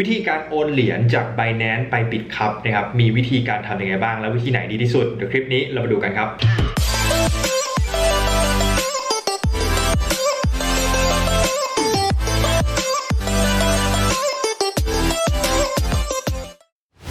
วิธีการโอนเหรียญจาก Binance ไปปิดครับนะครับมีวิธีการทำยังไงบ้าง และวิธีไหนดีที่สุดเดี๋ยวคลิปนี้เรามาดูกันครับ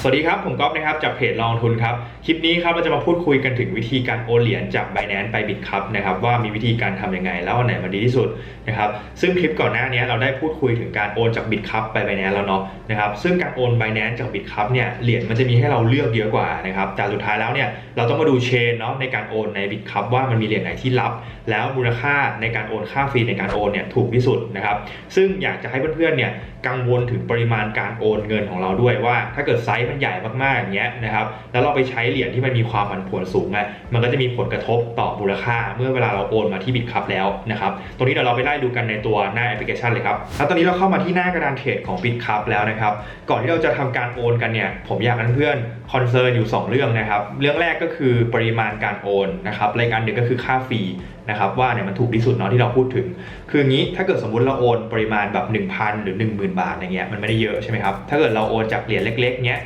สวัสดีครับ ผมก๊อฟนะครับจากเพจลองทุนครับ คลิปนี้ครับเราจะมาพูดคุยกันถึงวิธีการโอนเหรียญจาก Binance ไปบิตครับนะครับว่ามีวิธีการทำยังไง แล้วอันไหนมันดีที่สุดนะครับซึ่งคลิปก่อนหน้านี้เราได้พูดคุยถึงการโอนจากบิตครับไป Binance แล้วเนาะนะครับซึ่งการโอน Binance จากบิตครับเนี่ยเหรียญมันจะมีให้เราเลือกเยอะกว่านะครับแต่สุดท้ายแล้วเนี่ยเราต้องมาดูเชนเนาะในการโอนในบิตครับว่ามันมีเหรียญไหนที่รับ แล้วมูลค่าในการโอนค่าฟรีในการโอนเนี่ยถูกที่สุดนะครับซึ่งอยากจะให้เพื่อนๆเนี่ยกังวลถึงปริมาณการโอนเงินของเราด้วยว่า ถ้าเกิดไซส์มันใหญ่มากๆอย่างเงี้ยนะครับแล้วเราไปใช้เหรียญที่มันมีความผันผวนสูงอะมันก็จะมีผลกระทบต่อมูลค่า เมื่อเวลาเราโอนมาที่บิตคับแล้วนะครับตรงนี้เดี๋ยวเราไปไล่ดูกันในตัวหน้าแอปพลิเคชันเลยครับแล้วตอนนี้เราเข้ามาที่หน้ากระดานเทรดของบิตคับแล้วนะครับก่อนที่เราจะทำการโอนกันเนี่ยผมอยากให้เพื่อนคอนเซิร์นอยู่ 2 เรื่องนะครับเรื่องแรกก็คือปริมาณการโอนนะครับและอีกอันหนึ่งก็คือค่าฟรีนะครับว่าเนี่ยมันถูกที่สุดเนาะที่เราพูดถึง คืออย่างนี้ถ้าเกิดสมมุติเราโอนปริมาณแบบ 1,000 หรือ 10,000 บาทอย่างเงี้ยมันไม่ได้เยอะใช่ไหมครับถ้าเกิดเราโอนจากเหรียญเล็กๆเงี้ย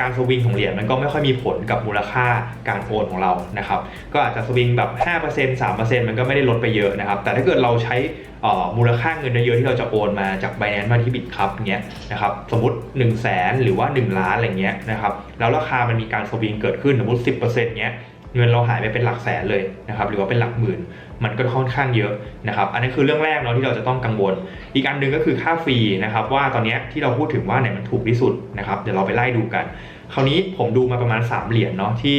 การสวิงของเหรียญมันก็ไม่ค่อยมีผลกับมูลค่าการโอนของเรานะครับก็อาจจะสวิงแบบ5% 3%มันก็ไม่ได้ลดไปเยอะนะครับ แต่ถ้าเกิดเราใช้มูลค่าเงินเยอะๆที่เราจะโอนมาจาก Binance มาที่ Bitcup เงี้ยนะครับสมมติ1 0 0 0 0แสนหรือว่า 1 ล้านอะไรเงี้ยนะครับแล้วราคามันมีการสวิงเกิดขึ้นสมมติ 10%เงี้ยเงินเราหายไปเป็นหลักแสนเลยนะครับหรือว่าเป็นหลักหมื่น มันก็ค่อนข้างเยอะนะครับอันนี้คือเรื่องแรกเนาะที่เราจะต้องกังวล อีกอันหนึ่งก็คือค่าฟรีนะครับว่าตอนนี้ที่เราพูดถึงว่าไหนมันถูกที่สุดนะครับเดี๋ยวเราไปไล่ดูกัน คราวนี้ผมดูมาประมาณ 3 เหรียญเนาะที่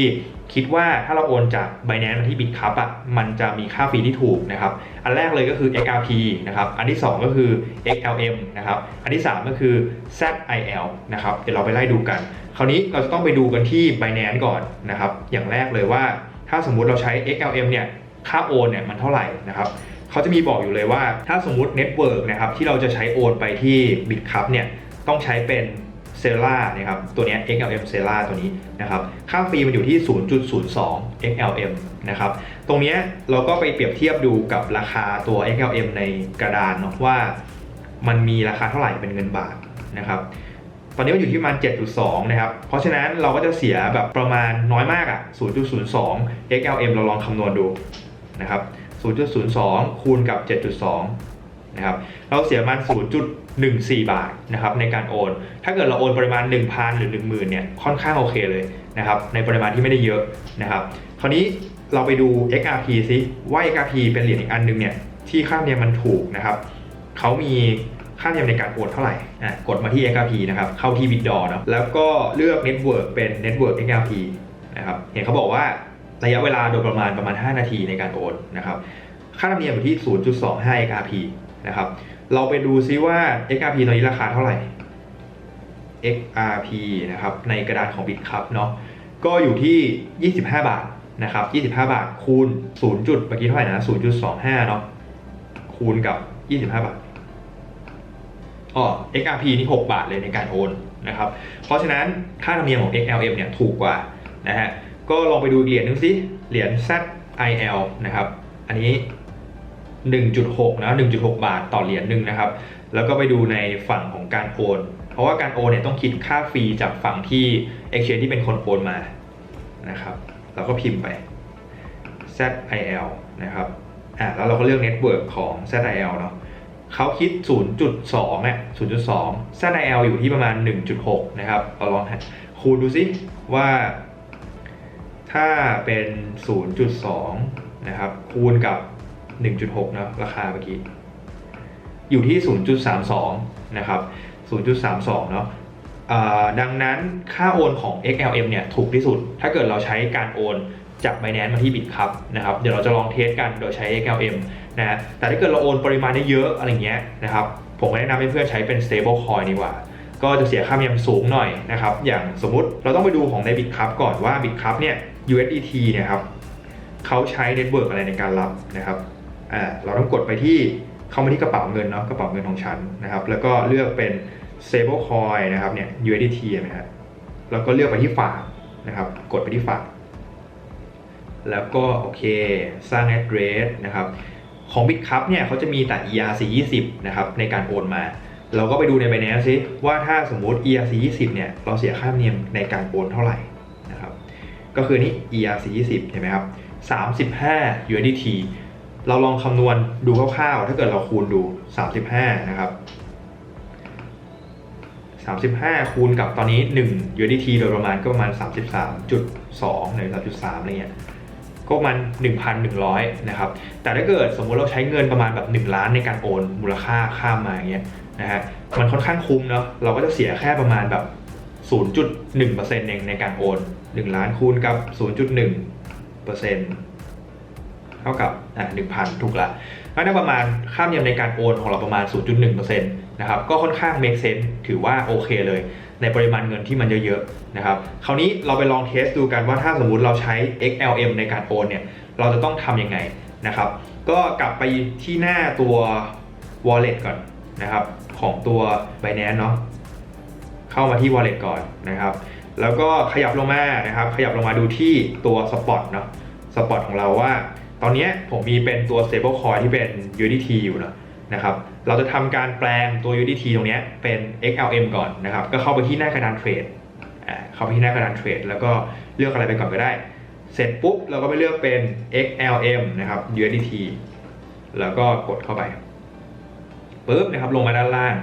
คิดว่าถ้าเราโอนจาก Binance มาที่ Bitcup อะมันจะมีค่าฟรีที่ถูกนะครับอันแรกเลยก็คือ XRP นะครับอันที่ 2 ก็คือ XLM นะครับอันที่ 3 ก็คือ ZIL นะครับเดี๋ยวเราไปไล่ดูกัน คราวนี้เราจะต้องไปดูกันที่ Binance ก่อนนะครับอย่างแรกเลยว่าถ้าสมมุติเราใช้ XLM เนี่ย ค่าโอนเนี่ยมันเท่าไหร่นะครับเขาจะมีบอกอยู่เลยว่าถ้าสมมุติเน็ตเวิร์กนะครับที่เราจะใช้โอนไปที่ Bitcup เนี่ยต้องใช้เป็นเซล่านะครับตัวนี้ XLM เซล่าตัวนี้นะครับค่าฟรีมันอยู่ที่ 0.02 XLM นะครับตรงนี้เราก็ไปเปรียบเทียบดูกับราคาตัว XLM ในกระดานเนาะว่ามันมีราคาเท่าไหร่เป็นเงินบาทนะครับตอนนี้มันอยู่ที่ประมาณ 7.2 นะครับ เพราะฉะนั้นเราก็จะเสียแบบประมาณน้อยมากอะ่ะ 0.02 XLM เราลองคำนวณดู นะครับ 0.02 คูณกับ 7.2 นะครับ เราเสียมาณ0.14 บาทนะครับในการโอน ถ้าเกิดเราโอนปริมาณ 1,000 หรือ 10,000 เนี่ย ค่อนข้างโอเคเลยนะครับ ในปริมาณที่ไม่ได้เยอะนะครับ คราวนี้เราไปดู XRP ซิว่า XRP เป็นเหรียญอีกอันนึงเนี่ยที่ค่าเนี่ยมันถูกนะครับเขามีค่าธรรมเนียมในการโอนเท่าไหร่อะกดมาที่ XRP นะครับเข้าที่ Bitdor เนอะแล้วก็เลือก Network เป็น Network XRP นะครับเห็นเขาบอกว่า ระยะเวลาโดยประมาณประมาณ 5 นาทีในการโอนนะครับค่าธรรมเนียมอยู่ที่ 0.25 XRP นะครับเราไปดูซิว่า XRP ตอนนี้ราคาเท่าไหร่ XRP นะครับในกระดานของ Bitcup เนาะก็อยู่ที่ 25 บาทนะครับ25 บาทคูณ 0. จุดเมื่อกี้เท่าไหร่นะ0.25 เนาะคูณกับ 25 บาทอ๋อ XRP นี่ 6 บาทเลยในการโอนนะครับเพราะฉะนั้นค่าธรรมเนียมของ XLM เนี่ยถูกกว่านะฮะ ก็ลองไปดูเหรียญหนึงสิเหรียญ ZIL นะครับ อันนี้ 1.6 นะ 1.6 บาทต่อเหรียญหนึ่งนะครับ แล้วก็ไปดูในฝั่งของการโอน เพราะว่าการโอนเนี่ยต้องคิดค่าฟรีจากฝั่งที่ Exchange ที่เป็นคนโอนมานะครับ เราก็พิมพ์ไป ZIL นะครับอะแล้วเราก็เลือก Network ของ ZIL เนาะเขาคิด 0.2อะ0.2 ZIL อยู่ที่ประมาณ 1.6 นะครับเราลองคูณดูซิว่า ถ้าเป็น 0.2 นะครับ คูณกับ 1.6 นะราคาเมื่อกี้ อยู่ที่ 0.32 นะครับ 0.32 เนาะอ่าดังนั้นค่าโอนของ XLM เนี่ยถูกที่สุด ถ้าเกิดเราใช้การโอนจาก Binance มาที่ Bitcup นะครับ เดี๋ยวเราจะลองเทสกันโดยใช้ XLM นะ แต่ถ้าเกิดเราโอนปริมาณได้เยอะอะไรเงี้ยนะครับ ผมแนะนำให้เพื่อนใช้เป็น stable coin ดีกว่า ก็จะเสียค่าธรรมเนียมสูงหน่อยนะครับ อย่างสมมุติเราต้องไปดูของใน Bitcup ก่อนว่า Bitcup เนี่ย USDT เนี่ยครับเขาใช้เน็ตเวิร์กอะไรในการรับนะครับอ่าเราต้องกดไปที่เข้ามาที่กระเป๋าเงินเนาะกระเป๋าเงินของฉันนะครับ แล้วก็เลือกเป็น stable coin นะครับเนี่ย USDT นะฮะแล้วก็เลือกไปที่ฝากนะครับ กดไปที่ฝาก แล้วก็โอเคสร้าง address นะครับของ Bitcup เนี่ยเขาจะมีแต่ ERC 20นะครับในการโอนมา เราก็ไปดูใน Binance ซิว่าถ้าสมมติ ERC 20เนี่ยเราเสียค่าธรรมเนียมในการโอนเท่าไหร่ ก็คือนี่ ERC 20เห็นไหมครับ35 USDT เราลองคำนวณดูคร่าวๆ ถ้าเกิดเราคูณดู 35 นะครับ 35 คูณกับตอนนี้ 1 USDT โดยประมาณก็ประมาณ 33.2หรือ3.3อะไรเงี้ย ก็ประมาณ1,100 นะครับ แต่ถ้าเกิดสมมุติเราใช้เงินประมาณแบบ 1 ล้านในการโอนมูลค่าข้ามมาอย่างเงี้ยนะฮะ มันค่อนข้างคุ้มเนาะ เราก็จะเสียแค่ประมาณแบบ 0.1%เองในการโอน 1 ล้านคูณกับ 0.1%เท่ากับอะ1,000 ถูกละก็ได้ประมาณค่าธรรมเนียมในการโอนของเราประมาณ 0.1%นะครับ ก็ค่อนข้าง make sense ถือว่าโอเคเลย ในปริมาณเงินที่มันเยอะๆนะครับ คราวนี้เราไปลองเทสดูกันว่าถ้าสมมุติเราใช้ XLM ในการโอนเนี่ย เราจะต้องทำยังไงนะครับ ก็กลับไปที่หน้าตัว wallet ก่อนนะครับ ของตัว Binance เนาะ เข้ามาที่ wallet ก่อนนะครับ แล้วก็ขยับลงมานะครับ ขยับลงมาดูที่ตัว spot เนาะ spot ของเราว่า ตอนนี้ผมมีเป็นตัว stable coin ที่เป็น UDT อยู่เนอะนะครับ เราจะทำการแปลงตัว UDT ตรงนี้เป็น XLM ก่อนนะครับ ก็เข้าไปที่หน้ากระดานเทรดเข้าไปที่หน้ากระดานเทรดแล้วก็เลือกอะไรไปก่อนก็ได้ เสร็จปุ๊บเราก็ไปเลือกเป็น XLM นะครับ USDT แล้วก็กดเข้าไปปุ๊บนะครับลงมาด้านล่าง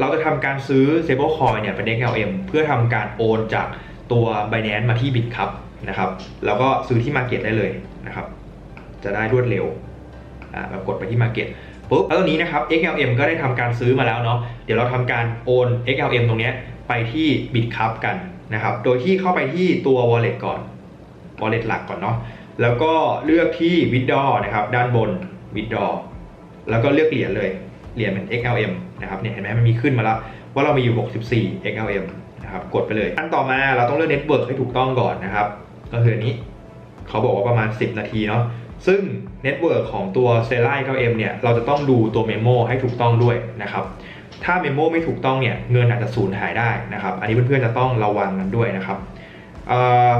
เราจะทำการซื้อ stablecoin เนี่ยเป็น XLM เพื่อทำการโอนจากตัว Binance มาที่ Bitcup นะครับ แล้วก็ซื้อที่ Market ได้เลยนะครับ จะได้รวดเร็วอ่าเรากดไปที่ Market ปุ๊บแล้วตรงนี้นะครับ XLM ก็ได้ทำการซื้อมาแล้วเนาะ เดี๋ยวเราทำการโอน XLM ตรงเนี้ยไปที่ Bitcup กันนะครับ โดยที่เข้าไปที่ตัว wallet ก่อน wallet หลักก่อนเนาะ แล้วก็เลือกที่ withdraw นะครับ ด้านบน withdraw แล้วก็เลือกเหรียญเลย เหรียญเป็น XLM นะครับเนี่ยเห็นไหมมันมีขึ้นมาแล้ว ว่าเรามีอยู่ 64 XLM นะครับกดไปเลยอันต่อมาเราต้องเลือกเน็ตเวิร์กให้ถูกต้องก่อนนะครับ ก็คืออันนี้เขาบอกว่าประมาณ 10 นาทีเนาะซึ่งเน็ตเวิร์กของตัว s t e l l a 9M เนี่ยเราจะต้องดูตัวเมมโมให้ถูกต้องด้วยนะครับถ้าเมมโมไม่ถูกต้องเนี่ยเงินอาจจะสูญหายได้นะครับอันนี้เพื่อนๆจะต้องระวังกันด้วยนะครับ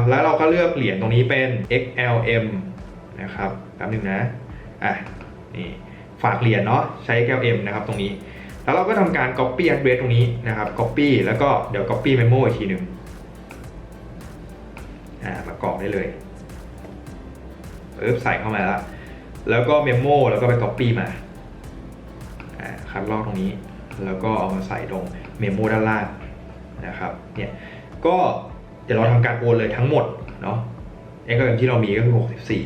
แล้วเราก็เลือกเหรียญตรงนี้เป็น XLM นะครับแป๊บนึงนะอะนี่ ฝากเหรียญเนาะใช้ XLM นะครับตรงนี้ แล้วเราก็ทำการ copy address ตรงนี้นะครับ copy แล้วก็เดี๋ยว copy memo อีกทีหนึ่งอ่าประกอบได้เลยปึ๊บใส่เข้ามาแล้ว แล้วก็เมมโมแล้วก็ไป copy มาอ่าคัดลอกตรงนี้ แล้วก็เอามาใส่ตรงเมมโมด้านล่างนะครับเนี่ยก็เดี๋ยวเราทำการโอนเลยทั้งหมดเนาะ XLM ที่เรามีก็คือ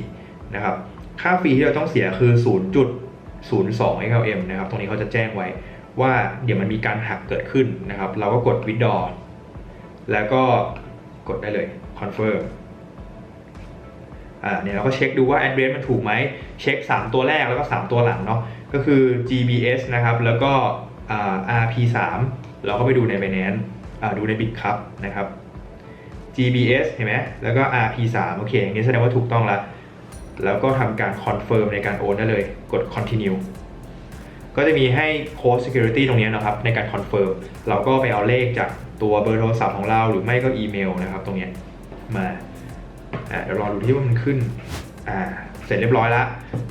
64 นะครับ ค่าฟรีที่เราต้องเสียคือ 02 XLM นะครับตรงนี้เขาจะแจ้งไว้ว่าเดี๋ยวมันมีการหักเกิดขึ้นนะครับ เราก็กด withdraw แล้วก็กดได้เลย confirm อ่าเนี่ยเราก็เช็คดูว่า address มันถูกไหมเช็ค 3 ตัวแรกแล้วก็ 3 ตัวหลังเนาะก็คือ GBS นะครับแล้วก็ RP3 เราก็ไปดูใน Binance ดูใน Bitcup นะครับ GBS เห็นไหมแล้วก็ RP3 โอเคอย่างนี้แสดงว่าถูกต้องแล้ว แล้วก็ทำการ confirm ในการโอนได้เลย กด continue ก็จะมีให้ code security ตรงนี้นะครับ ในการ confirm เราก็ไปเอาเลขจากตัวเบอร์โทรศัพท์ของเราหรือไม่ก็อีเมลนะครับ ตรงนี้มาเดี๋ยวรอดูที่ว่ามันขึ้นอ่าเสร็จเรียบร้อยแล้ว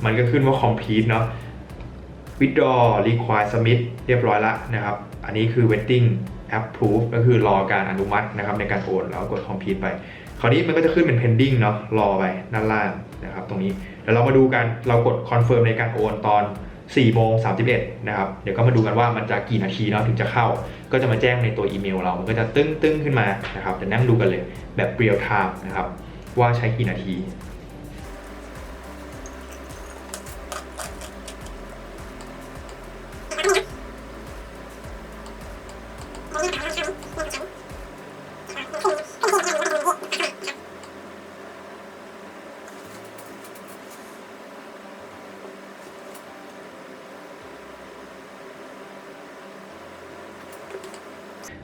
มันก็ขึ้นว่า complete เนาะ withdraw require submit เรียบร้อยแล้วนะครับ อันนี้คือ waiting approve ก็คือรอการอนุมัตินะครับในการโอนแล้วกด complete ไป ราวนี้มันก็จะขึ้นเป็น pending เนาะรอไปด้านล่างนะครับตรงนี้เดี๋ยวเรามาดูกันเรากด confirm ในการโอนตอน4โมง31นะครับเดี๋ยวก็มาดูกันว่ามันจะกี่นาทีเนาะถึงจะเข้า ก็จะมาแจ้งในตัวอีเมลเรา มันก็จะตึ้งตึ้งขึ้นมานะครับเดี๋ยวนั่งดูกันเลยแบบ real time นะครับว่าใช้กี่นาที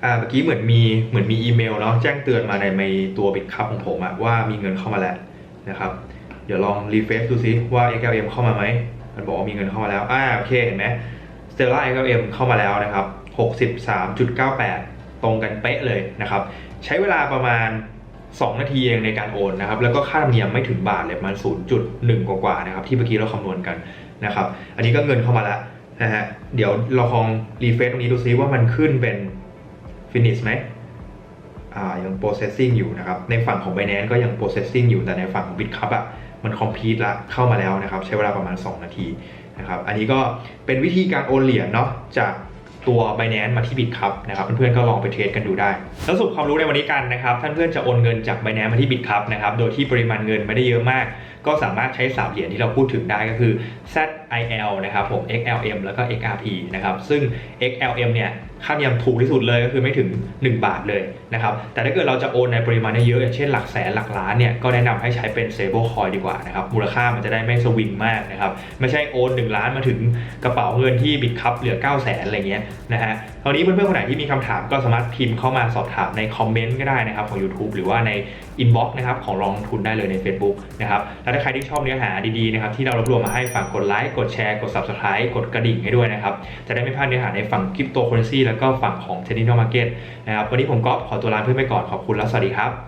อ่าเมื่อกี้เหมือนมีเหมือนมีอีเมลเนาะแจ้งเตือนมาในในตัวบิตคัพของผมอะว่ามีเงินเข้ามาแล้วนะครับเดี๋ยวลองรีเฟซดูซิว่า XLM เข้ามาไหมมันบอกว่ามีเงินเข้ามาแล้วอ่าโอเคเห็นไหม Stella XLM เข้ามาแล้วนะครับ63.98 ตรงกันเป๊ะเลยนะครับใช้เวลาประมาณ 2 นาทีเองในการโอนนะครับแล้วก็ค่าธรรมเนียมไม่ถึงบาทเลยประมัน0.1 กว่าๆนะครับที่เมื่อกี้เราคำนวณกันนะครับอันนี้ก็เงินเข้ามาแล้วนะฮะเดี๋ยวเราลองรีเฟซตรงนี้ดูซิว่ามันขึ้นเป็น finish ไหมอ่ายัง processing อยู่นะครับ ในฝั่งของ Binance ก็ยัง processing อยู่แต่ในฝั่งของ Bitcup อะมัน complete ละเข้ามาแล้วนะครับ ใช้เวลาประมาณ 2 นาทีนะครับ อันนี้ก็เป็นวิธีการโอนเหรียญเนาะจากตัว Binance มาที่ Bitcup นะครับเพื่อนๆก็ลองไปเทรดกันดูได้แล้วสรุปความรู้ในวันนี้กันนะครับท่านเพื่อนจะโอนเงินจาก Binance มาที่ Bitcup นะครับโดยที่ปริมาณเงินไม่ได้เยอะมาก ก็สามารถใช้สามเหรียญที่เราพูดถึงได้ก็คือ ZIL นะครับผม XLM แล้วก็ XRP นะครับซึ่ง XLM เนี่ย ค่าธรรมเนียมถูกที่สุดเลยก็คือไม่ถึง 1 บาทเลยนะครับแต่ถ้าเกิดเราจะโอนในปริมาณเยอะอย่างเช่นหลักแสนหลักล้านเนี่ยก็แนะนำให้ใช้เป็น stable coin ดีกว่านะครับมูลค่ามันจะได้ไม่สวิงมากนะครับไม่ใช่โอน 1 ล้านมาถึงกระเป๋าเงินที่บิตคัพเหลือ 9 0 0 0 0นอะไรเงี้ยนะฮะคราวนี้เพื่อนๆคนไหนที่มีคำถามก็สามารถพิมพ์เข้ามาสอบถามในคอมเมนต์ก็ได้นะครับของ YouTube หรือว่าใน inbox นะครับของลองทุนได้เลยใน Facebook นะครับแล้วถ้าใครที่ชอบเนื้อหาดีๆนะครับที่เรารวบรวมมาให้ฝากกดไลค์กดแชร์กด subscribe กดกระดิ่งให้ด้วยนะครับจะได้ไม่พลาดเนื้อหาในฝั่งคริปโตเคอเรนซีแล้แล้วก็ฝั่งของ Technical Market นะครับวันนี้ผมก็ขอตัวลาเพื่อนไปก่อนขอบคุณแล้วสวัสดีครับ